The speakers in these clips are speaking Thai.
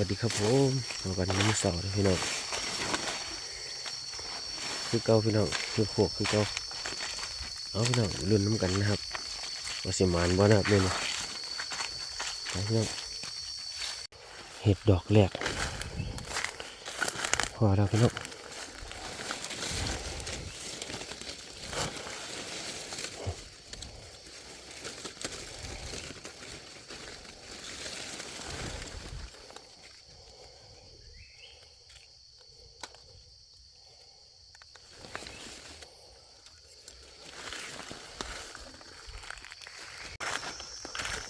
วัสดีครับผมมากันมื้อสาวพี่น้องคือเก่าพี่น้องคือขวกคือเก่าเอาพี่น้องรุ่นน้ำกันนะครับว่าสิมานบ่นะครับเนี่ยนะพี่น้องเห็ดดอกแรกพอแล้วพี่น้อง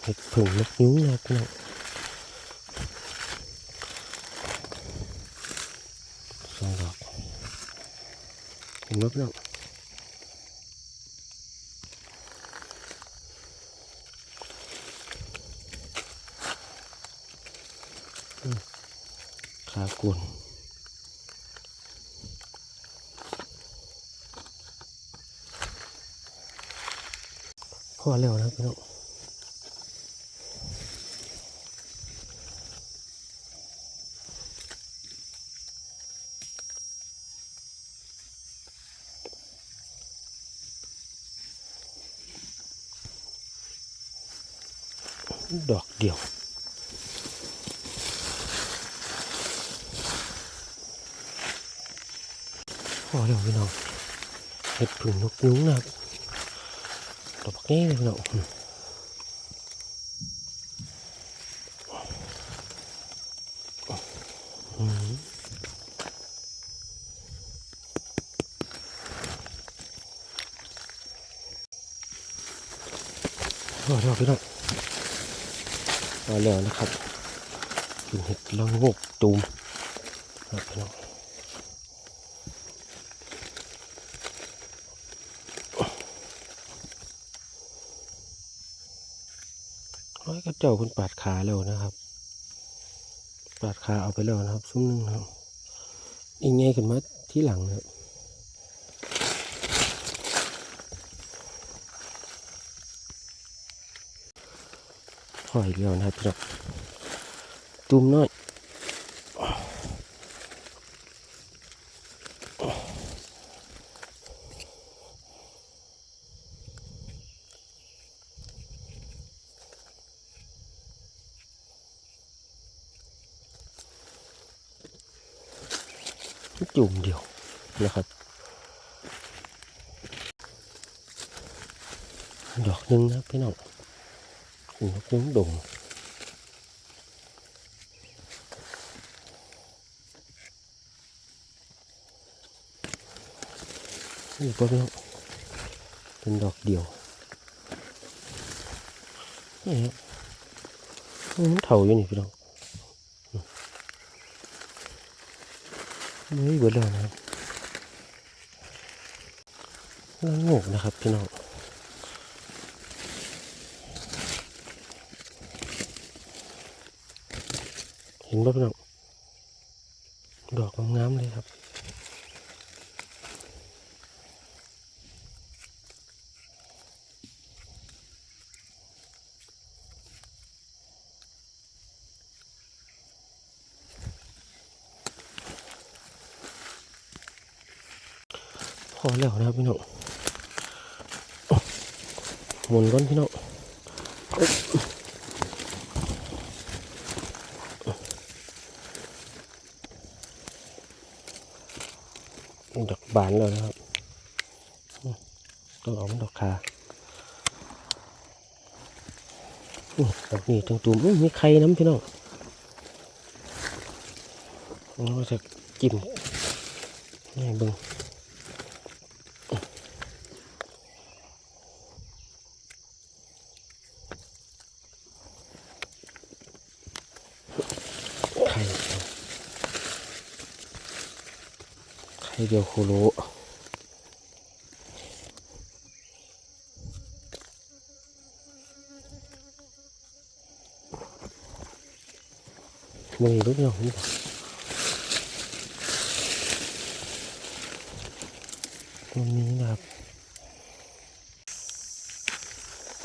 เห็ดผึ่งนกยุ้งนะพี่น้องสองดอกเห็นไหมพี่น้องขากุนพอแล้วนะพี่น้อง ดอกเดียวพอแล้วพี่น้องเห็ดผึ่งนกยุ้งนะครับดอกนี้เลยพี่น้องอืมพอแล้วพี่น้อง มาแล้วนะครับกินเห็ดละโงกตูมครับพี่น้องร้อยกระเจ้าคุณปาดขาแล้วนะครับ ปาดขาเอาไปแล้วนะครับซุ้มหนึงครับอีกไงขึ้นมาที่หลังนะครับ พออีกแล้วนะครับพี่น้องตูมน้อยจุ่มเดียวนะครับดอกหนึ่งนะพี่น้อง นกยุงดงนี่ก็พี่น้องเป็นดอกเดียวนี่ฮะมันเถาอยู่นี่พี่น้องนี่เบิดแล้วนะครับแล้วงกนะครับพี่น้อง นป่ะพี่น้องดอกงามๆเลยครับพอแล้วนะครับพี่น้องหมุนก้อนพี่น้อง ดอกบานแล้วนะครับต้องเอมดอกคาดอกนี้ตั้งตูมมีไข่น้ำพี่น้องเราจะจิ้มนี่เบึง เดียวโคโลมึงรู้ยังนี่ตรงนี้นะครับ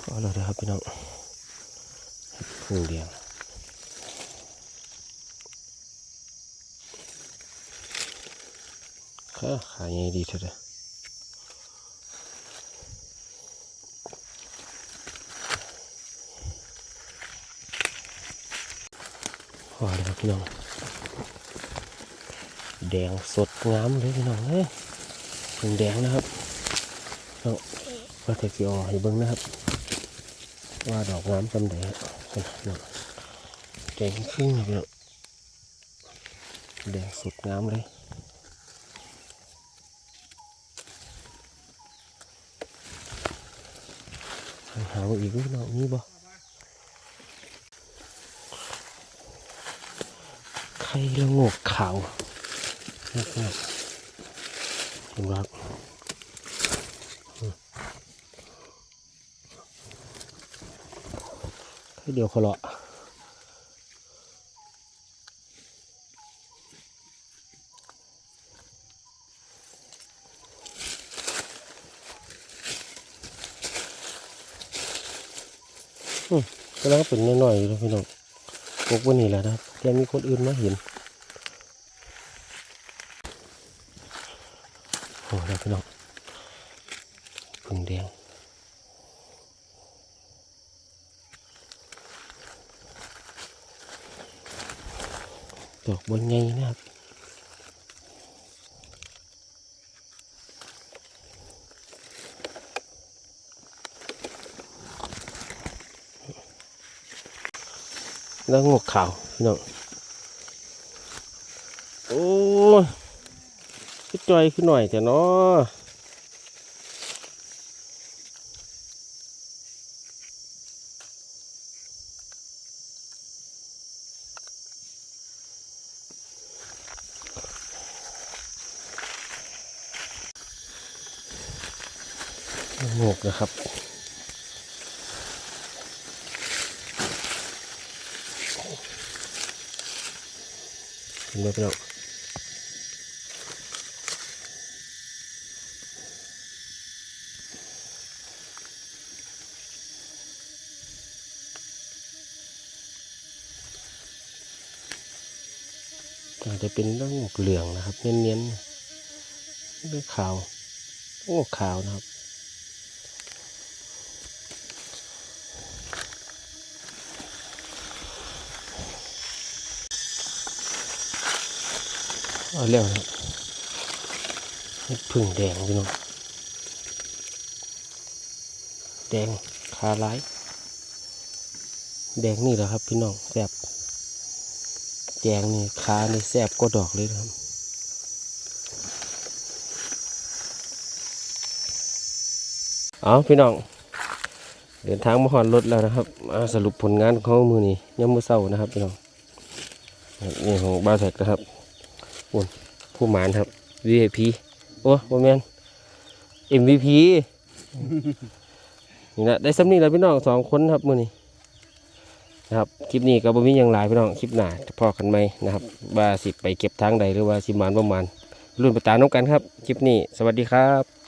พอแล้วนะครับพี่น้องเห็ดพึ่งเดียง ขาขายยังดีเถอะเด้อพอแล้วพี่น้อง แดงสดงามเลยพี่น้องเอ้ยเป็นแดงนะครับเอามาเทกิออให้เบิ้งนะครับ ว่าดอกงามจำได้ครับพี่น้องแดงครึ่งเลยพี่น้องแดงสดงามเลยหาว่าอีกน้องมีบ่ไข่ละงกขาวนะครับเห็นไหมครับเดี๋ยวเขาเลาะ ก็แล้วเป็นน้อยๆอยู่แล้วพี่น้องพวกวันนี้แหละนะครับยังมีคนอื่นมาเห็นโอ้แล้วพี่น้องผึ่งแดงดอกบนไงนะครับ แล้วงกขาวพี่น้องโอ้ยขึ้นจอยขึ้นหน่อยแต่เนาะงกนะครับ เห็นไหมพี่น้องอาจจะเป็นเรื่องเหลืองนะครับ เนียนๆเรื่องขาวโอ้ขาวนะครับ เอาเร็วนะครับเห็ดพึ่งแดงพี่น้องแดงคาร้แดงนี่แหละครับ พี่น้องแซ่บแจงนี่ขานี่แซบก็ดอกเลยครับเอาพี่น้อง เดินทางมาหอดรถแล้วนะครับมาสรุปผลงานของมือนี้ย่ำมือเศร้านะครับพี่น้องนี่ของบ้าแท็กนะครับ อุ่นผู้หมานครับ VIP โอ้โมแมน MVP นี่นะได้ซ้ำนี่แล้วพี่น้องสองคนครับมือนี้นะครับคลิปนี้ก็บ่มีอย่างหลายพี่น้องคลิปหน้าจะพอกันไหมนะครับว่าสิไปเก็บทางใดหรือว่าสิมานประมาณรุ่นประตาน้องกันครับ คลิปนี้ สวัสดีครับ